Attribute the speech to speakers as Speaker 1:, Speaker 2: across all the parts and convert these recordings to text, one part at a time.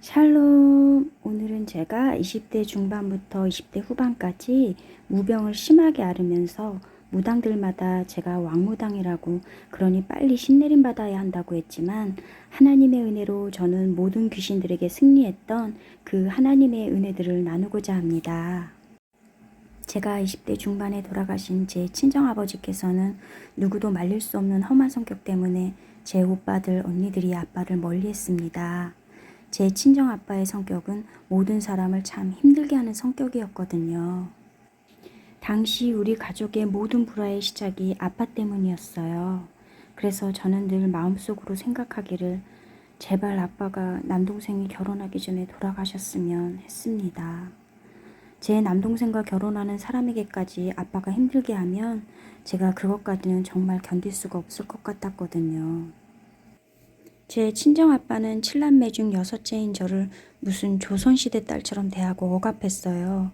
Speaker 1: 샬롬. 오늘은 제가 20대 중반부터 20대 후반까지 무병을 심하게 앓으면서 무당들마다 제가 왕무당이라고 그러니 빨리 신내림 받아야 한다고 했지만 하나님의 은혜로 저는 모든 귀신들에게 승리했던 그 하나님의 은혜들을 나누고자 합니다. 제가 20대 중반에 돌아가신 제 친정아버지께서는 누구도 말릴 수 없는 험한 성격 때문에 제 오빠들, 언니들이 아빠를 멀리 했습니다. 제 친정 아빠의 성격은 모든 사람을 참 힘들게 하는 성격이었거든요. 당시 우리 가족의 모든 불화의 시작이 아빠 때문이었어요. 그래서 저는 늘 마음속으로 생각하기를 제발 아빠가 남동생이 결혼하기 전에 돌아가셨으면 했습니다. 제 남동생과 결혼하는 사람에게까지 아빠가 힘들게 하면 제가 그것까지는 정말 견딜 수가 없을 것 같았거든요. 제 친정아빠는 칠남매 중 여섯째인 저를 무슨 조선시대 딸처럼 대하고 억압했어요.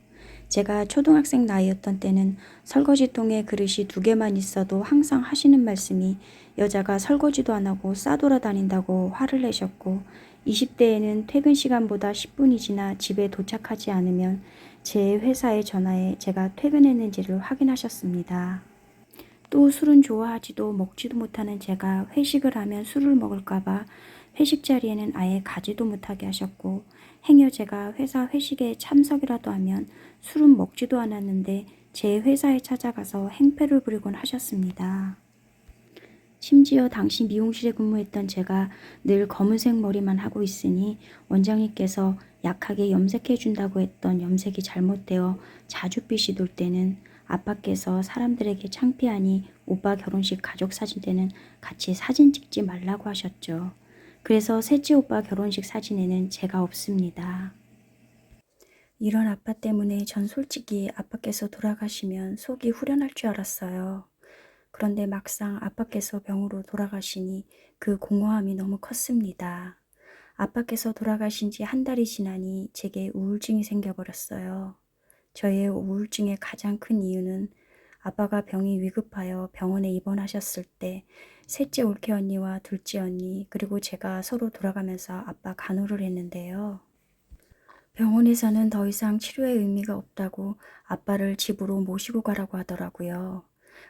Speaker 1: 제가 초등학생 나이였던 때는 설거지통에 그릇이 두 개만 있어도 항상 하시는 말씀이 여자가 설거지도 안 하고 싸돌아다닌다고 화를 내셨고 20대에는 퇴근 시간보다 10분이 지나 집에 도착하지 않으면 제 회사에 전화해 제가 퇴근했는지를 확인하셨습니다. 또 술은 좋아하지도 먹지도 못하는 제가 회식을 하면 술을 먹을까봐 회식 자리에는 아예 가지도 못하게 하셨고 행여 제가 회사 회식에 참석이라도 하면 술은 먹지도 않았는데 제 회사에 찾아가서 행패를 부리곤 하셨습니다. 심지어 당시 미용실에 근무했던 제가 늘 검은색 머리만 하고 있으니 원장님께서 약하게 염색해 준다고 했던 염색이 잘못되어 자주빛이 돌 때는 아빠께서 사람들에게 창피하니 오빠 결혼식 가족 사진 때는 같이 사진 찍지 말라고 하셨죠. 그래서 셋째 오빠 결혼식 사진에는 제가 없습니다. 이런 아빠 때문에 전 솔직히 아빠께서 돌아가시면 속이 후련할 줄 알았어요. 그런데 막상 아빠께서 병으로 돌아가시니 그 공허함이 너무 컸습니다. 아빠께서 돌아가신 지 한 달이 지나니 제게 우울증이 생겨버렸어요. 저의 우울증의 가장 큰 이유는 아빠가 병이 위급하여 병원에 입원하셨을 때 셋째 올케 언니와 둘째 언니 그리고 제가 서로 돌아가면서 아빠 간호를 했는데요. 병원에서는 더 이상 치료의 의미가 없다고 아빠를 집으로 모시고 가라고 하더라고요.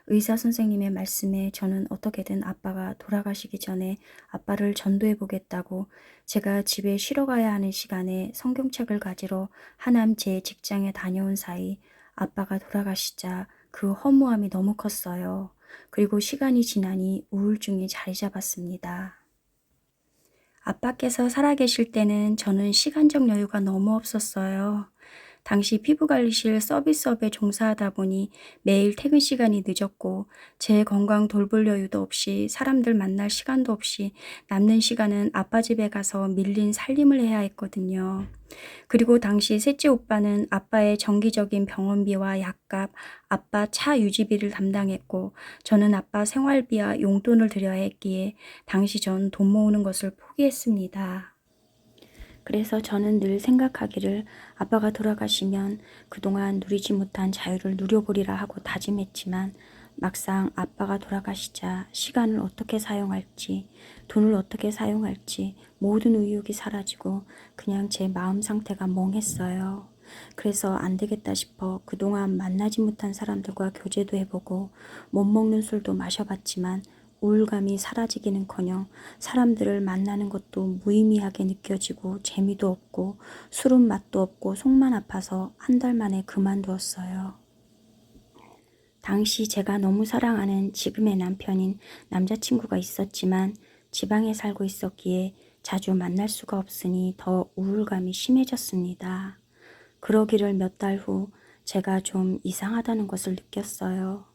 Speaker 1: 의사 선생님의 말씀에 저는 어떻게든 아빠가 돌아가시기 전에 아빠를 전도해 보겠다고 제가 집에 쉬러 가야 하는 시간에 성경책을 가지러 하남 제 직장에 다녀온 사이 아빠가 돌아가시자 그 허무함이 너무 컸어요. 그리고 시간이 지나니 우울증이 자리 잡았습니다. 아빠께서 살아계실 때는 저는 시간적 여유가 너무 없었어요. 당시 피부관리실 서비스업에 종사하다 보니 매일 퇴근 시간이 늦었고 제 건강 돌볼 여유도 없이 사람들 만날 시간도 없이 남는 시간은 아빠 집에 가서 밀린 살림을 해야 했거든요. 그리고 당시 셋째 오빠는 아빠의 정기적인 병원비와 약값, 아빠 차 유지비를 담당했고 저는 아빠 생활비와 용돈을 드려야 했기에 당시 전 돈 모으는 것을 포기했습니다. 그래서 저는 늘 생각하기를 아빠가 돌아가시면 그동안 누리지 못한 자유를 누려보리라 하고 다짐했지만 막상 아빠가 돌아가시자 시간을 어떻게 사용할지, 돈을 어떻게 사용할지 모든 의욕이 사라지고 그냥 제 마음 상태가 멍했어요. 그래서 안 되겠다 싶어 그동안 만나지 못한 사람들과 교제도 해보고 못 먹는 술도 마셔봤지만 우울감이 사라지기는커녕 사람들을 만나는 것도 무의미하게 느껴지고 재미도 없고 술은 맛도 없고 속만 아파서 한 달 만에 그만두었어요. 당시 제가 너무 사랑하는 지금의 남편인 남자친구가 있었지만 지방에 살고 있었기에 자주 만날 수가 없으니 더 우울감이 심해졌습니다. 그러기를 몇 달 후 제가 좀 이상하다는 것을 느꼈어요.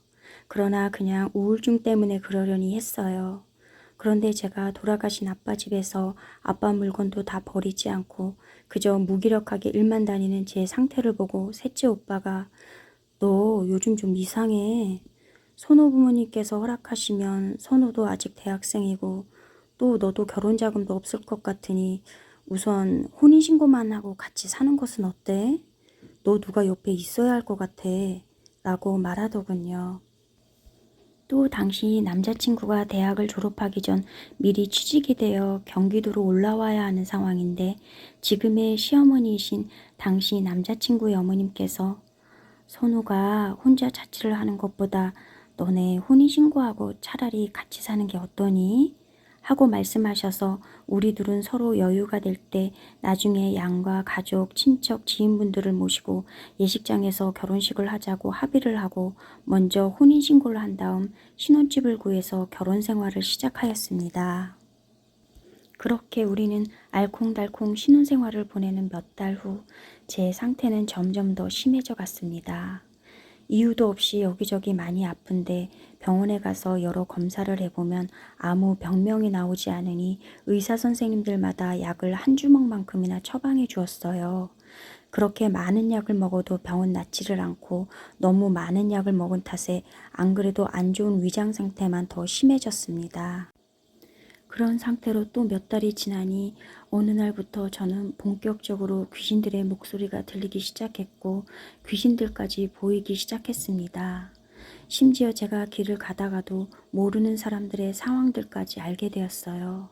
Speaker 1: 그러나 그냥 우울증 때문에 그러려니 했어요. 그런데 제가 돌아가신 아빠 집에서 아빠 물건도 다 버리지 않고 그저 무기력하게 일만 다니는 제 상태를 보고 셋째 오빠가 너 요즘 좀 이상해. 선호 부모님께서 허락하시면 선호도 아직 대학생이고 또 너도 결혼 자금도 없을 것 같으니 우선 혼인신고만 하고 같이 사는 것은 어때? 너 누가 옆에 있어야 할 것 같아. 라고 말하더군요. 또 당시 남자친구가 대학을 졸업하기 전 미리 취직이 되어 경기도로 올라와야 하는 상황인데 지금의 시어머니이신 당시 남자친구의 어머님께서 선우가 혼자 자취를 하는 것보다 너네 혼인신고하고 차라리 같이 사는 게 어떠니? 하고 말씀하셔서 우리 둘은 서로 여유가 될 때 나중에 양과 가족, 친척, 지인분들을 모시고 예식장에서 결혼식을 하자고 합의를 하고 먼저 혼인신고를 한 다음 신혼집을 구해서 결혼 생활을 시작하였습니다. 그렇게 우리는 알콩달콩 신혼생활을 보내는 몇 달 후 제 상태는 점점 더 심해져 갔습니다. 이유도 없이 여기저기 많이 아픈데 병원에 가서 여러 검사를 해보면 아무 병명이 나오지 않으니 의사 선생님들마다 약을 한 주먹만큼이나 처방해 주었어요. 그렇게 많은 약을 먹어도 병은 낫지를 않고 너무 많은 약을 먹은 탓에 안 그래도 안 좋은 위장 상태만 더 심해졌습니다. 그런 상태로 또 몇 달이 지나니 어느 날부터 저는 본격적으로 귀신들의 목소리가 들리기 시작했고 귀신들까지 보이기 시작했습니다. 심지어 제가 길을 가다가도 모르는 사람들의 상황들까지 알게 되었어요.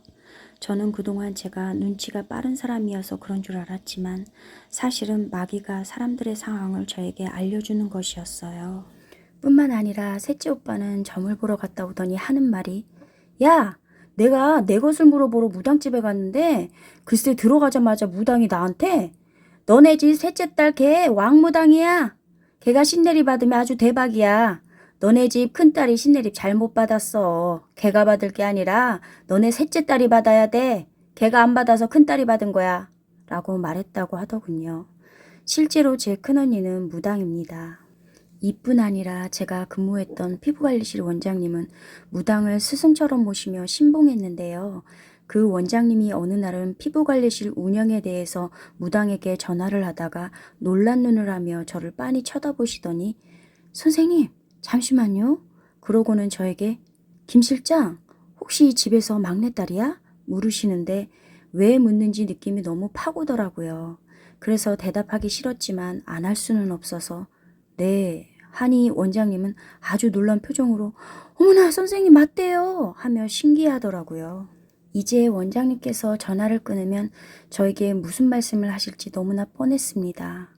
Speaker 1: 저는 그동안 제가 눈치가 빠른 사람이어서 그런 줄 알았지만 사실은 마귀가 사람들의 상황을 저에게 알려주는 것이었어요. 뿐만 아니라 셋째 오빠는 점을 보러 갔다 오더니 하는 말이 야! 내가 내 것을 물어보러 무당집에 갔는데 글쎄 들어가자마자 무당이 나한테 너네 집 셋째 딸 걔 왕무당이야. 걔가 신내리 받으면 아주 대박이야. 너네 집 큰딸이 신내립 잘못 받았어. 걔가 받을 게 아니라 너네 셋째 딸이 받아야 돼. 걔가 안 받아서 큰딸이 받은 거야. 라고 말했다고 하더군요. 실제로 제 큰언니는 무당입니다. 이뿐 아니라 제가 근무했던 피부관리실 원장님은 무당을 스승처럼 모시며 신봉했는데요. 그 원장님이 어느 날은 피부관리실 운영에 대해서 무당에게 전화를 하다가 놀란 눈을 하며 저를 빤히 쳐다보시더니 선생님 잠시만요. 그러고는 저에게 김 실장 혹시 집에서 막내딸이야? 물으시는데 왜 묻는지 느낌이 너무 파고더라고요. 그래서 대답하기 싫었지만 안 할 수는 없어서 네. 하니 원장님은 아주 놀란 표정으로 어머나 선생님 맞대요 하며 신기하더라고요. 이제 원장님께서 전화를 끊으면 저에게 무슨 말씀을 하실지 너무나 뻔했습니다.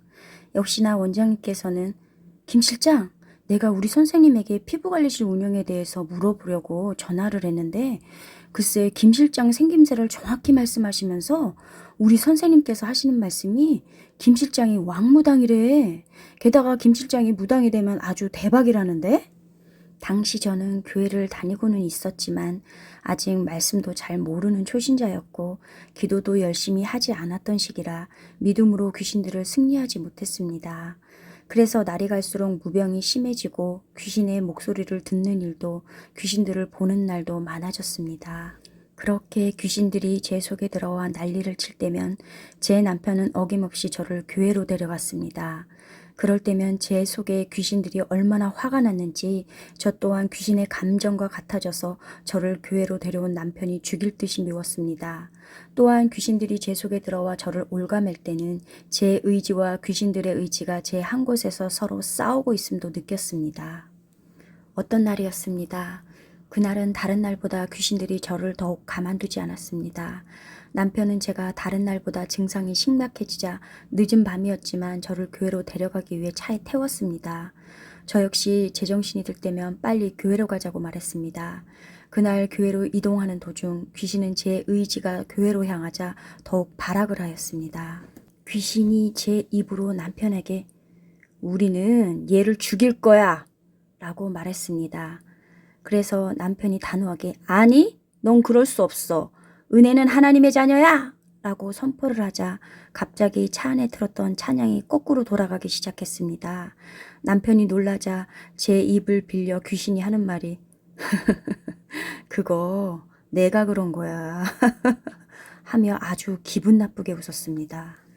Speaker 1: 역시나 원장님께서는 김 실장 내가 우리 선생님에게 피부관리실 운영에 대해서 물어보려고 전화를 했는데 글쎄 김 실장 생김새를 정확히 말씀하시면서 우리 선생님께서 하시는 말씀이 김 실장이 왕무당이래. 게다가 김 실장이 무당이 되면 아주 대박이라는데? 당시 저는 교회를 다니고는 있었지만 아직 말씀도 잘 모르는 초신자였고 기도도 열심히 하지 않았던 시기라 믿음으로 귀신들을 승리하지 못했습니다. 그래서 날이 갈수록 무병이 심해지고 귀신의 목소리를 듣는 일도 귀신들을 보는 날도 많아졌습니다. 그렇게 귀신들이 제 속에 들어와 난리를 칠 때면 제 남편은 어김없이 저를 교회로 데려갔습니다. 그럴 때면 제 속에 귀신들이 얼마나 화가 났는지 저 또한 귀신의 감정과 같아져서 저를 교회로 데려온 남편이 죽일 듯이 미웠습니다. 또한 귀신들이 제 속에 들어와 저를 올가맬 때는 제 의지와 귀신들의 의지가 제 한 곳에서 서로 싸우고 있음도 느꼈습니다. 어떤 날이었습니다. 그날은 다른 날보다 귀신들이 저를 더욱 가만두지 않았습니다. 남편은 제가 다른 날보다 증상이 심각해지자 늦은 밤이었지만 저를 교회로 데려가기 위해 차에 태웠습니다. 저 역시 제정신이 들 때면 빨리 교회로 가자고 말했습니다. 그날 교회로 이동하는 도중 귀신은 제 의지가 교회로 향하자 더욱 발악을 하였습니다. 귀신이 제 입으로 남편에게 우리는 얘를 죽일 거야 라고 말했습니다. 그래서 남편이 단호하게 아니, 넌 그럴 수 없어. 은혜는 하나님의 자녀야! 라고 선포를 하자 갑자기 차 안에 들었던 찬양이 거꾸로 돌아가기 시작했습니다. 남편이 놀라자 제 입을 빌려 귀신이 하는 말이 그거 내가 그런 거야 하며 아주 기분 나쁘게 웃었습니다.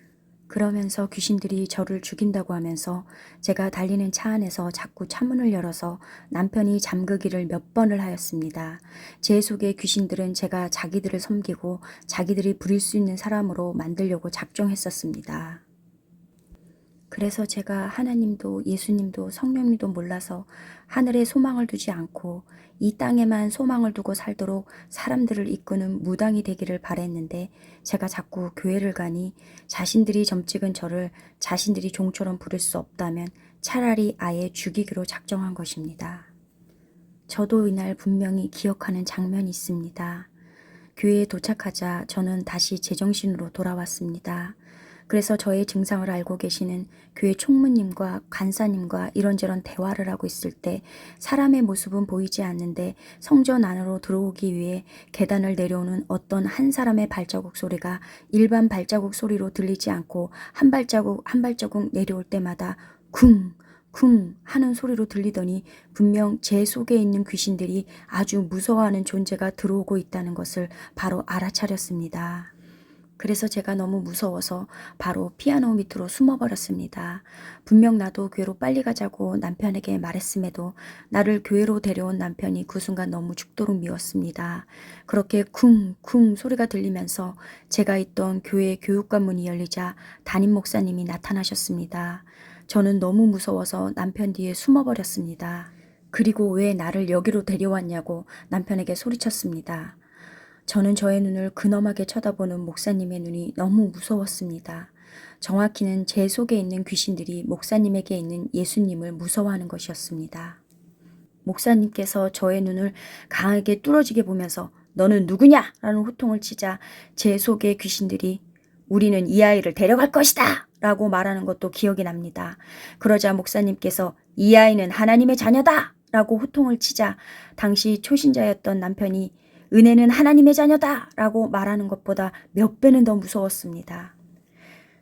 Speaker 1: 그러면서 귀신들이 저를 죽인다고 하면서 제가 달리는 차 안에서 자꾸 차문을 열어서 남편이 잠그기를 몇 번을 하였습니다. 제 속의 귀신들은 제가 자기들을 섬기고 자기들이 부릴 수 있는 사람으로 만들려고 작정했었습니다. 그래서 제가 하나님도 예수님도 성령님도 몰라서 하늘에 소망을 두지 않고 이 땅에만 소망을 두고 살도록 사람들을 이끄는 무당이 되기를 바랬는데 제가 자꾸 교회를 가니 자신들이 점찍은 저를 자신들이 종처럼 부를 수 없다면 차라리 아예 죽이기로 작정한 것입니다. 저도 이날 분명히 기억하는 장면이 있습니다. 교회에 도착하자 저는 다시 제정신으로 돌아왔습니다. 그래서 저의 증상을 알고 계시는 교회 총무님과 간사님과 이런저런 대화를 하고 있을 때 사람의 모습은 보이지 않는데 성전 안으로 들어오기 위해 계단을 내려오는 어떤 한 사람의 발자국 소리가 일반 발자국 소리로 들리지 않고 한 발자국 한 발자국 내려올 때마다 쿵, 쿵 하는 소리로 들리더니 분명 제 속에 있는 귀신들이 아주 무서워하는 존재가 들어오고 있다는 것을 바로 알아차렸습니다. 그래서 제가 너무 무서워서 바로 피아노 밑으로 숨어버렸습니다. 분명 나도 교회로 빨리 가자고 남편에게 말했음에도 나를 교회로 데려온 남편이 그 순간 너무 죽도록 미웠습니다. 그렇게 쿵쿵 소리가 들리면서 제가 있던 교회 교육관 문이 열리자 담임 목사님이 나타나셨습니다. 저는 너무 무서워서 남편 뒤에 숨어버렸습니다. 그리고 왜 나를 여기로 데려왔냐고 남편에게 소리쳤습니다. 저는 저의 눈을 근엄하게 쳐다보는 목사님의 눈이 너무 무서웠습니다. 정확히는 제 속에 있는 귀신들이 목사님에게 있는 예수님을 무서워하는 것이었습니다. 목사님께서 저의 눈을 강하게 뚫어지게 보면서 너는 누구냐? 라는 호통을 치자 제 속의 귀신들이 우리는 이 아이를 데려갈 것이다! 라고 말하는 것도 기억이 납니다. 그러자 목사님께서 이 아이는 하나님의 자녀다! 라고 호통을 치자 당시 초신자였던 남편이 은혜는 하나님의 자녀다! 라고 말하는 것보다 몇 배는 더 무서웠습니다.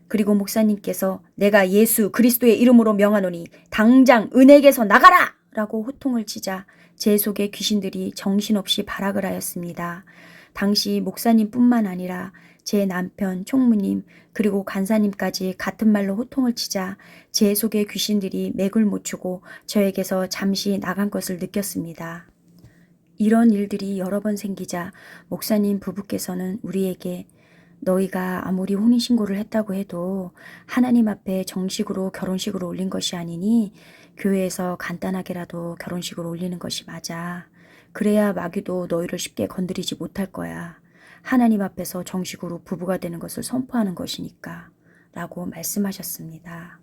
Speaker 1: 그리고 목사님께서 내가 예수 그리스도의 이름으로 명하노니 당장 은혜에게서 나가라! 라고 호통을 치자 제 속의 귀신들이 정신없이 발악을 하였습니다. 당시 목사님뿐만 아니라 제 남편, 총무님, 그리고 간사님까지 같은 말로 호통을 치자 제 속의 귀신들이 맥을 못 추고 저에게서 잠시 나간 것을 느꼈습니다. 이런 일들이 여러 번 생기자 목사님 부부께서는 우리에게 너희가 아무리 혼인신고를 했다고 해도 하나님 앞에 정식으로 결혼식으로 올린 것이 아니니 교회에서 간단하게라도 결혼식을 올리는 것이 맞아. 그래야 마귀도 너희를 쉽게 건드리지 못할 거야. 하나님 앞에서 정식으로 부부가 되는 것을 선포하는 것이니까. 라고 말씀하셨습니다.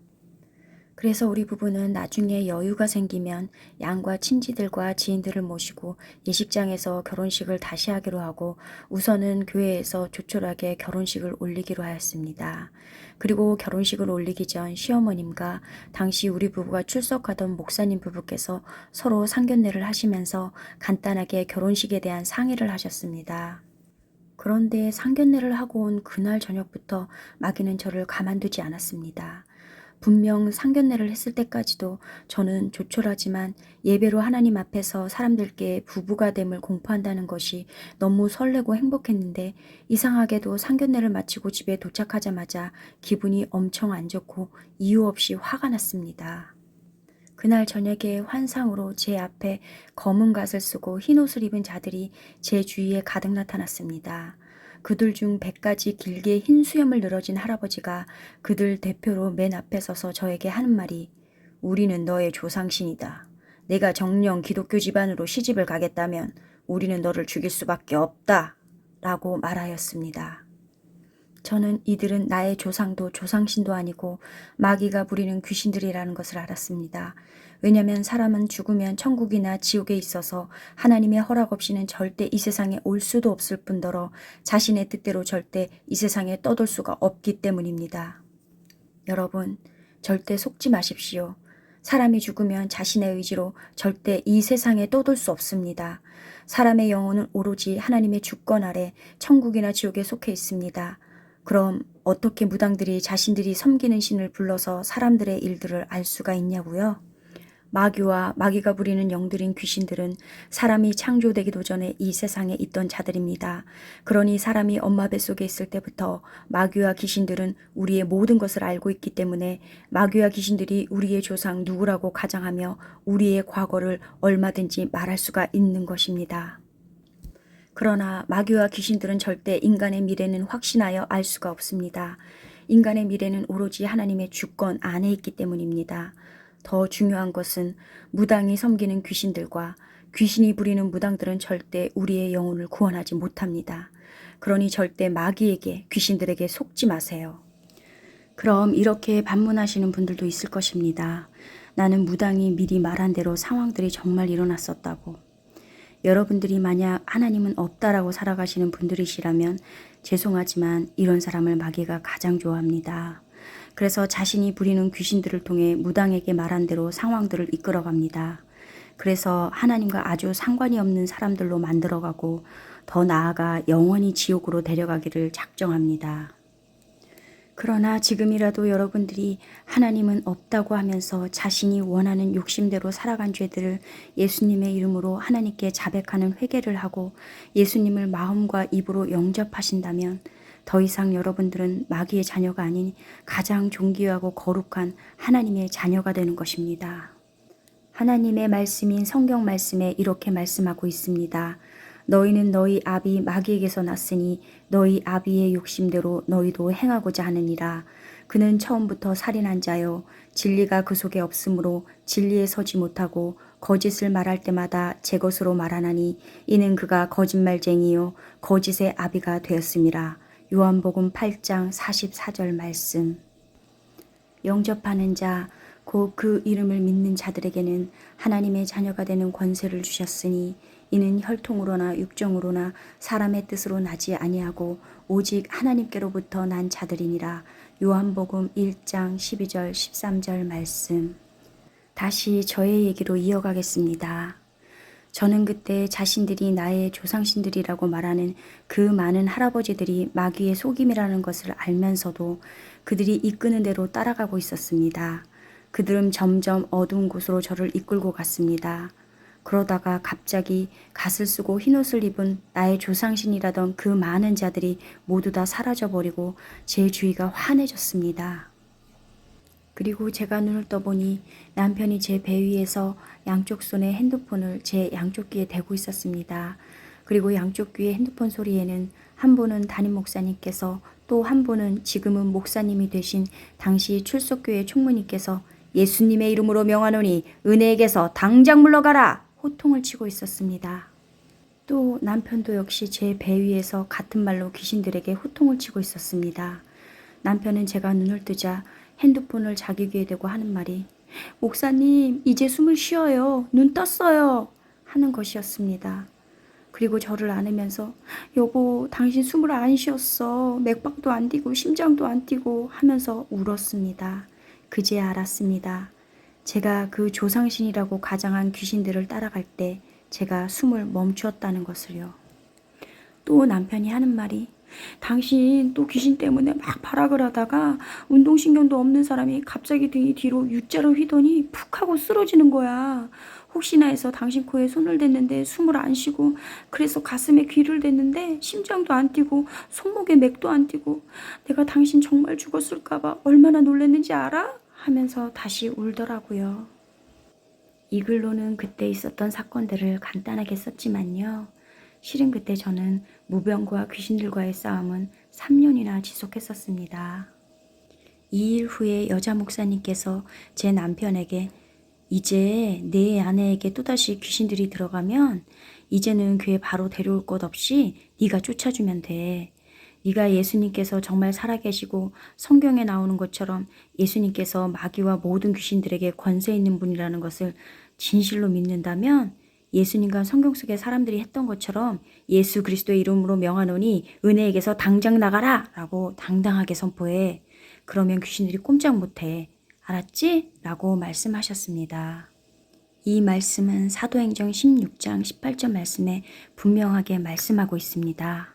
Speaker 1: 그래서 우리 부부는 나중에 여유가 생기면 양과 친지들과 지인들을 모시고 예식장에서 결혼식을 다시 하기로 하고 우선은 교회에서 조촐하게 결혼식을 올리기로 하였습니다. 그리고 결혼식을 올리기 전 시어머님과 당시 우리 부부가 출석하던 목사님 부부께서 서로 상견례를 하시면서 간단하게 결혼식에 대한 상의를 하셨습니다. 그런데 상견례를 하고 온 그날 저녁부터 마귀는 저를 가만두지 않았습니다. 분명 상견례를 했을 때까지도 저는 조촐하지만 예배로 하나님 앞에서 사람들께 부부가 됨을 공포한다는 것이 너무 설레고 행복했는데 이상하게도 상견례를 마치고 집에 도착하자마자 기분이 엄청 안 좋고 이유 없이 화가 났습니다. 그날 저녁에 환상으로 제 앞에 검은 갓을 쓰고 흰 옷을 입은 자들이 제 주위에 가득 나타났습니다. 그들 중 100가지 길게 흰 수염을 늘어진 할아버지가 그들 대표로 맨 앞에 서서 저에게 하는 말이 우리는 너의 조상신이다. 내가 정령 기독교 집안으로 시집을 가겠다면 우리는 너를 죽일 수밖에 없다. 라고 말하였습니다. 저는 이들은 나의 조상도 조상신도 아니고 마귀가 부리는 귀신들이라는 것을 알았습니다. 왜냐하면 사람은 죽으면 천국이나 지옥에 있어서 하나님의 허락 없이는 절대 이 세상에 올 수도 없을 뿐더러 자신의 뜻대로 절대 이 세상에 떠돌 수가 없기 때문입니다. 여러분, 절대 속지 마십시오. 사람이 죽으면 자신의 의지로 절대 이 세상에 떠돌 수 없습니다. 사람의 영혼은 오로지 하나님의 주권 아래 천국이나 지옥에 속해 있습니다. 그럼 어떻게 무당들이 자신들이 섬기는 신을 불러서 사람들의 일들을 알 수가 있냐고요? 마귀와 마귀가 부리는 영들인 귀신들은 사람이 창조되기도 전에 이 세상에 있던 자들입니다. 그러니 사람이 엄마 뱃속에 있을 때부터 마귀와 귀신들은 우리의 모든 것을 알고 있기 때문에 마귀와 귀신들이 우리의 조상 누구라고 가장하며 우리의 과거를 얼마든지 말할 수가 있는 것입니다. 그러나 마귀와 귀신들은 절대 인간의 미래는 확신하여 알 수가 없습니다. 인간의 미래는 오로지 하나님의 주권 안에 있기 때문입니다. 더 중요한 것은 무당이 섬기는 귀신들과 귀신이 부리는 무당들은 절대 우리의 영혼을 구원하지 못합니다. 그러니 절대 마귀에게 귀신들에게 속지 마세요. 그럼 이렇게 반문하시는 분들도 있을 것입니다. 나는 무당이 미리 말한 대로 상황들이 정말 일어났었다고. 여러분들이 만약 하나님은 없다라고 살아가시는 분들이시라면 죄송하지만 이런 사람을 마귀가 가장 좋아합니다. 그래서 자신이 부리는 귀신들을 통해 무당에게 말한 대로 상황들을 이끌어갑니다. 그래서 하나님과 아주 상관이 없는 사람들로 만들어가고 더 나아가 영원히 지옥으로 데려가기를 작정합니다. 그러나 지금이라도 여러분들이 하나님은 없다고 하면서 자신이 원하는 욕심대로 살아간 죄들을 예수님의 이름으로 하나님께 자백하는 회개를 하고 예수님을 마음과 입으로 영접하신다면 더 이상 여러분들은 마귀의 자녀가 아닌 가장 존귀하고 거룩한 하나님의 자녀가 되는 것입니다. 하나님의 말씀인 성경 말씀에 이렇게 말씀하고 있습니다. 너희는 너희 아비 마귀에게서 났으니 너희 아비의 욕심대로 너희도 행하고자 하느니라. 그는 처음부터 살인한 자요 진리가 그 속에 없으므로 진리에 서지 못하고 거짓을 말할 때마다 제 것으로 말하나니 이는 그가 거짓말쟁이요 거짓의 아비가 되었음이라. 요한복음 8장 44절 말씀. 영접하는 자, 곧 그 이름을 믿는 자들에게는 하나님의 자녀가 되는 권세를 주셨으니 이는 혈통으로나 육정으로나 사람의 뜻으로 나지 아니하고 오직 하나님께로부터 난 자들이니라. 요한복음 1장 12절 13절 말씀. 다시 저의 얘기로 이어가겠습니다. 저는 그때 자신들이 나의 조상신들이라고 말하는 그 많은 할아버지들이 마귀의 속임이라는 것을 알면서도 그들이 이끄는 대로 따라가고 있었습니다. 그들은 점점 어두운 곳으로 저를 이끌고 갔습니다. 그러다가 갑자기 갓을 쓰고 흰옷을 입은 나의 조상신이라던 그 많은 자들이 모두 다 사라져버리고 제 주위가 환해졌습니다. 그리고 제가 눈을 떠보니 남편이 제 배 위에서 양쪽 손에 핸드폰을 제 양쪽 귀에 대고 있었습니다. 그리고 양쪽 귀의 핸드폰 소리에는 한 분은 담임 목사님께서 또 한 분은 지금은 목사님이 되신 당시 출석교회 총무님께서 예수님의 이름으로 명하노니 은혜에게서 당장 물러가라 호통을 치고 있었습니다. 또 남편도 역시 제 배 위에서 같은 말로 귀신들에게 호통을 치고 있었습니다. 남편은 제가 눈을 뜨자 핸드폰을 자기 귀에 대고 하는 말이 목사님 이제 숨을 쉬어요. 눈 떴어요. 하는 것이었습니다. 그리고 저를 안으면서 여보 당신 숨을 안 쉬었어. 맥박도 안 뛰고 심장도 안 뛰고 하면서 울었습니다. 그제야 알았습니다. 제가 그 조상신이라고 가장한 귀신들을 따라갈 때 제가 숨을 멈추었다는 것을요. 또 남편이 하는 말이 당신 또 귀신 때문에 막 발악을 하다가 운동신경도 없는 사람이 갑자기 등이 뒤로 U자로 휘더니 푹 하고 쓰러지는 거야. 혹시나 해서 당신 코에 손을 댔는데 숨을 안 쉬고 그래서 가슴에 귀를 댔는데 심장도 안 뛰고 손목에 맥도 안 뛰고 내가 당신 정말 죽었을까 봐 얼마나 놀랐는지 알아? 하면서 다시 울더라고요. 이 글로는 그때 있었던 사건들을 간단하게 썼지만요. 실은 그때 저는 무병과 귀신들과의 싸움은 3년이나 지속했었습니다. 이 일 후에 여자 목사님께서 제 남편에게 이제 내 아내에게 또다시 귀신들이 들어가면 이제는 교회 바로 데려올 것 없이 네가 쫓아주면 돼. 네가 예수님께서 정말 살아계시고 성경에 나오는 것처럼 예수님께서 마귀와 모든 귀신들에게 권세 있는 분이라는 것을 진실로 믿는다면 예수님과 성경 속의 사람들이 했던 것처럼 예수 그리스도의 이름으로 명하노니 은혜에게서 당장 나가라 라고 당당하게 선포해. 그러면 귀신들이 꼼짝 못해. 알았지? 라고 말씀하셨습니다. 이 말씀은 사도행정 16장 18절 말씀에 분명하게 말씀하고 있습니다.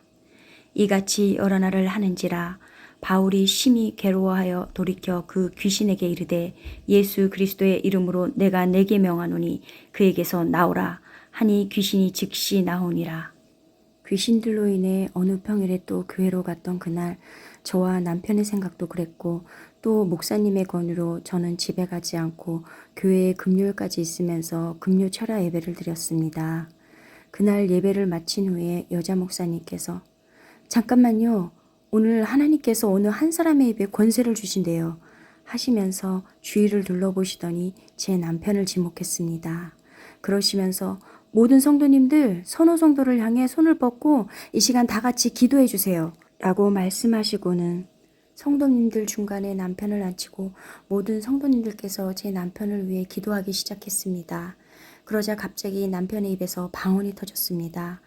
Speaker 1: 이같이 여러 날을 하는지라 바울이 심히 괴로워하여 돌이켜 그 귀신에게 이르되 예수 그리스도의 이름으로 내가 내게 명하노니 그에게서 나오라 하니 귀신이 즉시 나오니라. 귀신들로 인해 어느 평일에 또 교회로 갔던 그날 저와 남편의 생각도 그랬고 또 목사님의 권유로 저는 집에 가지 않고 교회에 금요일까지 있으면서 금요 철야 예배를 드렸습니다. 그날 예배를 마친 후에 여자 목사님께서 잠깐만요. 오늘 하나님께서 어느 한 사람의 입에 권세를 주신대요. 하시면서 주위를 둘러보시더니 제 남편을 지목했습니다. 그러시면서 모든 성도님들 선호 성도를 향해 손을 뻗고 이 시간 다 같이 기도해 주세요. 라고 말씀하시고는 성도님들 중간에 남편을 앉히고 모든 성도님들께서 제 남편을 위해 기도하기 시작했습니다. 그러자 갑자기 남편의 입에서 방언이 터졌습니다.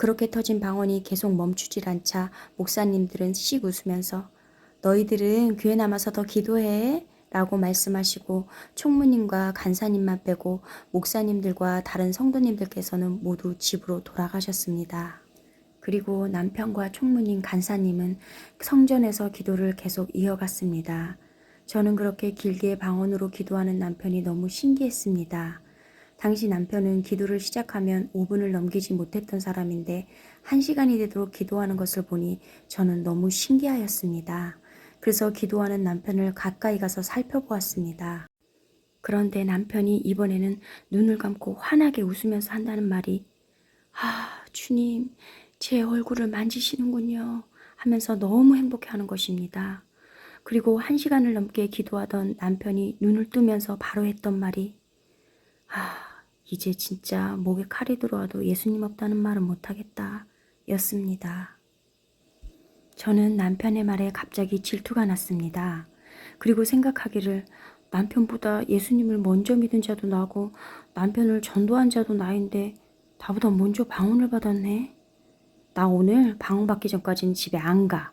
Speaker 1: 그렇게 터진 방언이 계속 멈추질 않자 목사님들은 씩 웃으면서 너희들은 교회 남아서 더 기도해. 라고 말씀하시고 총무님과 간사님만 빼고 목사님들과 다른 성도님들께서는 모두 집으로 돌아가셨습니다. 그리고 남편과 총무님 간사님은 성전에서 기도를 계속 이어갔습니다. 저는 그렇게 길게 방언으로 기도하는 남편이 너무 신기했습니다. 당시 남편은 기도를 시작하면 5분을 넘기지 못했던 사람인데 1시간이 되도록 기도하는 것을 보니 저는 너무 신기하였습니다. 그래서 기도하는 남편을 가까이 가서 살펴보았습니다. 그런데 남편이 이번에는 눈을 감고 환하게 웃으면서 한다는 말이 아, 주님, 제 얼굴을 만지시는군요. 하면서 너무 행복해 하는 것입니다. 그리고 한 시간을 넘게 기도하던 남편이 눈을 뜨면서 바로 했던 말이 아, 이제 진짜 목에 칼이 들어와도 예수님 없다는 말은 못하겠다. 였습니다. 저는 남편의 말에 갑자기 질투가 났습니다. 그리고 생각하기를 남편보다 예수님을 먼저 믿은 자도 나고 남편을 전도한 자도 나인데 나보다 먼저 방언을 받았네. 나 오늘 방언 받기 전까지는 집에 안 가.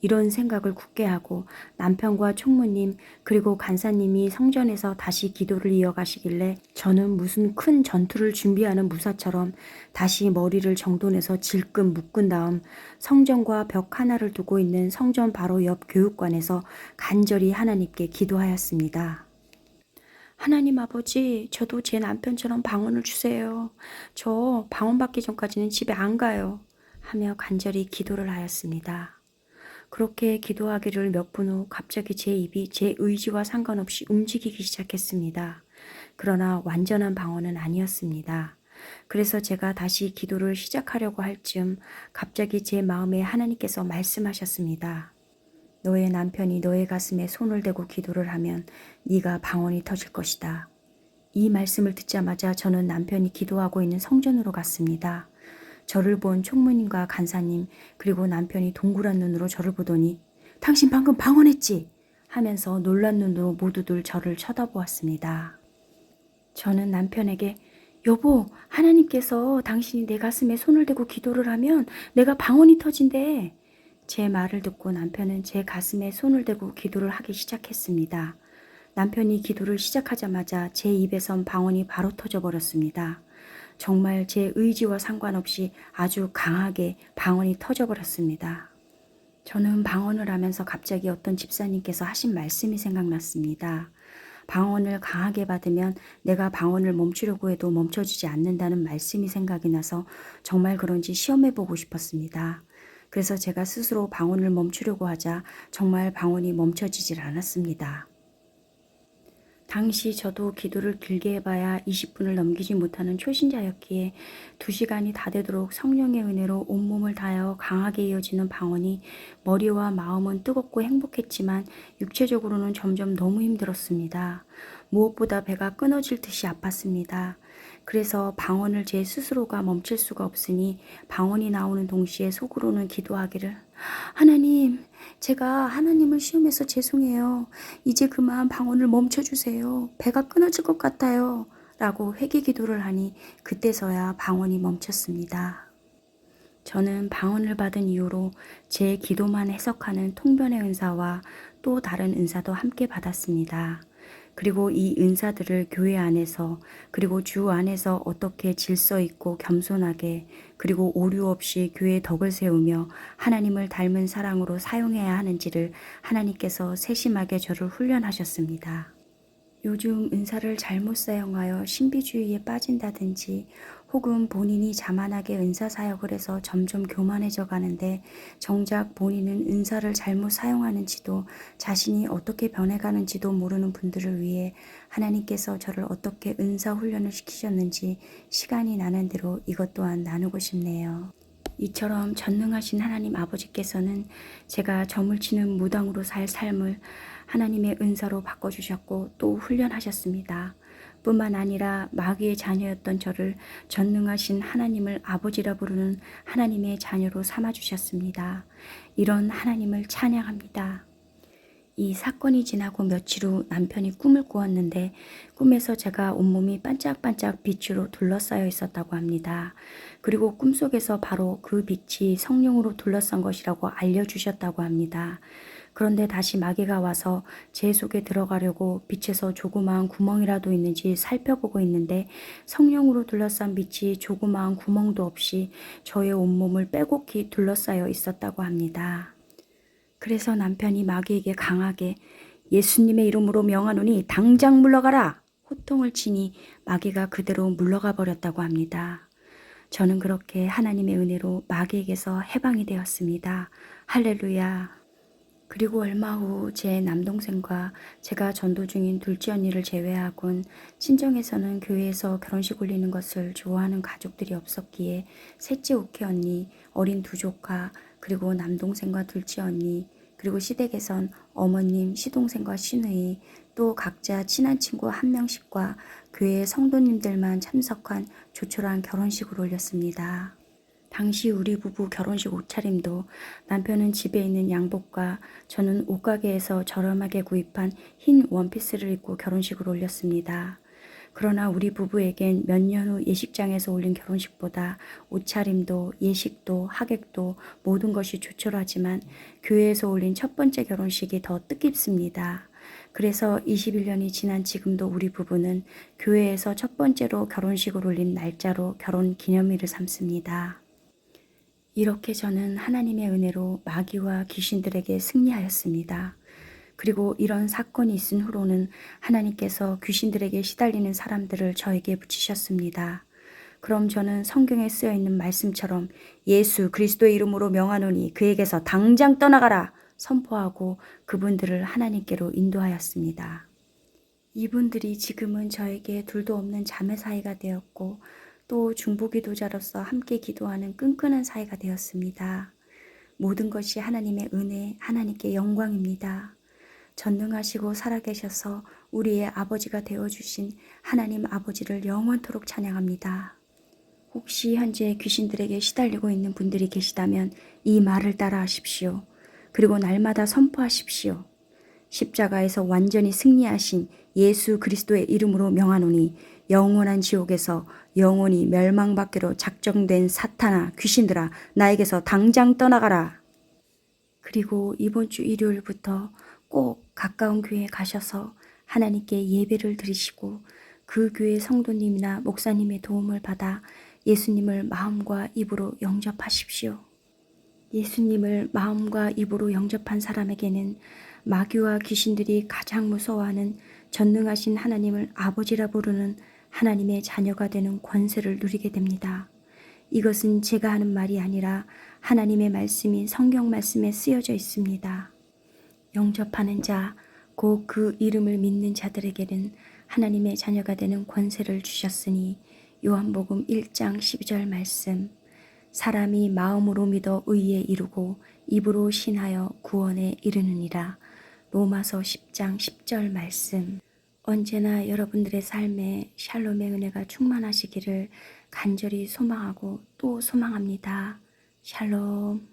Speaker 1: 이런 생각을 굳게 하고 남편과 총무님 그리고 간사님이 성전에서 다시 기도를 이어가시길래 저는 무슨 큰 전투를 준비하는 무사처럼 다시 머리를 정돈해서 질끈 묶은 다음 성전과 벽 하나를 두고 있는 성전 바로 옆 교육관에서 간절히 하나님께 기도하였습니다. 하나님 아버지, 저도 제 남편처럼 방언을 주세요. 저 방언 받기 전까지는 집에 안 가요. 하며 간절히 기도를 하였습니다. 그렇게 기도하기를 몇 분 후 갑자기 제 입이 제 의지와 상관없이 움직이기 시작했습니다. 그러나 완전한 방언은 아니었습니다. 그래서 제가 다시 기도를 시작하려고 할 즈음 갑자기 제 마음에 하나님께서 말씀하셨습니다. 너의 남편이 너의 가슴에 손을 대고 기도를 하면 네가 방언이 터질 것이다. 이 말씀을 듣자마자 저는 남편이 기도하고 있는 성전으로 갔습니다. 저를 본 총무님과 간사님 그리고 남편이 동그란 눈으로 저를 보더니 당신 방금 방언했지? 하면서 놀란 눈으로 모두들 저를 쳐다보았습니다. 저는 남편에게 여보 하나님께서 당신이 내 가슴에 손을 대고 기도를 하면 내가 방언이 터진대. 제 말을 듣고 남편은 제 가슴에 손을 대고 기도를 하기 시작했습니다. 남편이 기도를 시작하자마자 제 입에선 방언이 바로 터져버렸습니다. 정말 제 의지와 상관없이 아주 강하게 방언이 터져버렸습니다. 저는 방언을 하면서 갑자기 어떤 집사님께서 하신 말씀이 생각났습니다. 방언을 강하게 받으면 내가 방언을 멈추려고 해도 멈춰지지 않는다는 말씀이 생각이 나서 정말 그런지 시험해 보고 싶었습니다. 그래서 제가 스스로 방언을 멈추려고 하자 정말 방언이 멈춰지질 않았습니다. 당시 저도 기도를 길게 해봐야 20분을 넘기지 못하는 초신자였기에 2시간이 다 되도록 성령의 은혜로 온몸을 다하여 강하게 이어지는 방언이 머리와 마음은 뜨겁고 행복했지만 육체적으로는 점점 너무 힘들었습니다. 무엇보다 배가 끊어질 듯이 아팠습니다. 그래서 방언을 제 스스로가 멈출 수가 없으니 방언이 나오는 동시에 속으로는 기도하기를 하나님, 제가 하나님을 시험해서 죄송해요. 이제 그만 방언을 멈춰주세요. 배가 끊어질 것 같아요. 라고 회개 기도를 하니 그때서야 방언이 멈췄습니다. 저는 방언을 받은 이후로 제 기도만 해석하는 통변의 은사와 또 다른 은사도 함께 받았습니다. 그리고 이 은사들을 교회 안에서 그리고 주 안에서 어떻게 질서 있고 겸손하게 그리고 오류 없이 교회의 덕을 세우며 하나님을 닮은 사랑으로 사용해야 하는지를 하나님께서 세심하게 저를 훈련하셨습니다. 요즘 은사를 잘못 사용하여 신비주의에 빠진다든지 혹은 본인이 자만하게 은사 사역을 해서 점점 교만해져 가는데 정작 본인은 은사를 잘못 사용하는지도 자신이 어떻게 변해가는지도 모르는 분들을 위해 하나님께서 저를 어떻게 은사 훈련을 시키셨는지 시간이 나는 대로 이것 또한 나누고 싶네요. 이처럼 전능하신 하나님 아버지께서는 제가 점을 치는 무당으로 살 삶을 하나님의 은사로 바꿔주셨고 또 훈련하셨습니다. 뿐만 아니라 마귀의 자녀였던 저를 전능하신 하나님을 아버지라 부르는 하나님의 자녀로 삼아주셨습니다. 이런 하나님을 찬양합니다. 이 사건이 지나고 며칠 후 남편이 꿈을 꾸었는데 꿈에서 제가 온몸이 반짝반짝 빛으로 둘러싸여 있었다고 합니다. 그리고 꿈속에서 바로 그 빛이 성령으로 둘러싼 것이라고 알려주셨다고 합니다. 그런데 다시 마귀가 와서 제 속에 들어가려고 빛에서 조그마한 구멍이라도 있는지 살펴보고 있는데 성령으로 둘러싼 빛이 조그마한 구멍도 없이 저의 온몸을 빼곡히 둘러싸여 있었다고 합니다. 그래서 남편이 마귀에게 강하게 예수님의 이름으로 명하노니 당장 물러가라! 호통을 치니 마귀가 그대로 물러가 버렸다고 합니다. 저는 그렇게 하나님의 은혜로 마귀에게서 해방이 되었습니다. 할렐루야. 그리고 얼마 후 제 남동생과 제가 전도 중인 둘째 언니를 제외하곤 친정에서는 교회에서 결혼식 올리는 것을 좋아하는 가족들이 없었기에 셋째 옥회 언니, 어린 두 조카, 그리고 남동생과 둘째 언니, 그리고 시댁에선 어머님, 시동생과 시누이, 또 각자 친한 친구 한 명씩과 교회 성도님들만 참석한 조촐한 결혼식을 올렸습니다. 당시 우리 부부 결혼식 옷차림도 남편은 집에 있는 양복과 저는 옷가게에서 저렴하게 구입한 흰 원피스를 입고 결혼식을 올렸습니다. 그러나 우리 부부에겐 몇 년 후 예식장에서 올린 결혼식보다 옷차림도 예식도 하객도 모든 것이 조촐하지만 교회에서 올린 첫 번째 결혼식이 더 뜻깊습니다. 그래서 21년이 지난 지금도 우리 부부는 교회에서 첫 번째로 결혼식을 올린 날짜로 결혼 기념일을 삼습니다. 이렇게 저는 하나님의 은혜로 마귀와 귀신들에게 승리하였습니다. 그리고 이런 사건이 있은 후로는 하나님께서 귀신들에게 시달리는 사람들을 저에게 붙이셨습니다. 그럼 저는 성경에 쓰여 있는 말씀처럼 예수 그리스도의 이름으로 명하노니 그에게서 당장 떠나가라 선포하고 그분들을 하나님께로 인도하였습니다. 이분들이 지금은 저에게 둘도 없는 자매 사이가 되었고 또 중보기도자로서 함께 기도하는 끈끈한 사이가 되었습니다. 모든 것이 하나님의 은혜, 하나님께 영광입니다. 전능하시고 살아계셔서 우리의 아버지가 되어주신 하나님 아버지를 영원토록 찬양합니다. 혹시 현재 귀신들에게 시달리고 있는 분들이 계시다면 이 말을 따라 하십시오. 그리고 날마다 선포하십시오. 십자가에서 완전히 승리하신 예수 그리스도의 이름으로 명하노니 영원한 지옥에서 영원히 멸망받기로 작정된 사탄아 귀신들아 나에게서 당장 떠나가라. 그리고 이번 주 일요일부터 꼭 가까운 교회에 가셔서 하나님께 예배를 드리시고 그 교회 성도님이나 목사님의 도움을 받아 예수님을 마음과 입으로 영접하십시오. 예수님을 마음과 입으로 영접한 사람에게는 마귀와 귀신들이 가장 무서워하는 전능하신 하나님을 아버지라 부르는 하나님의 자녀가 되는 권세를 누리게 됩니다. 이것은 제가 하는 말이 아니라 하나님의 말씀이 성경 말씀에 쓰여져 있습니다. 영접하는 자, 곧 그 이름을 믿는 자들에게는 하나님의 자녀가 되는 권세를 주셨으니 요한복음 1장 12절 말씀. 사람이 마음으로 믿어 의에 이르고 입으로 신하여 구원에 이르느니라. 로마서 10장 10절 말씀. 언제나 여러분들의 삶에 샬롬의 은혜가 충만하시기를 간절히 소망하고 또 소망합니다. 샬롬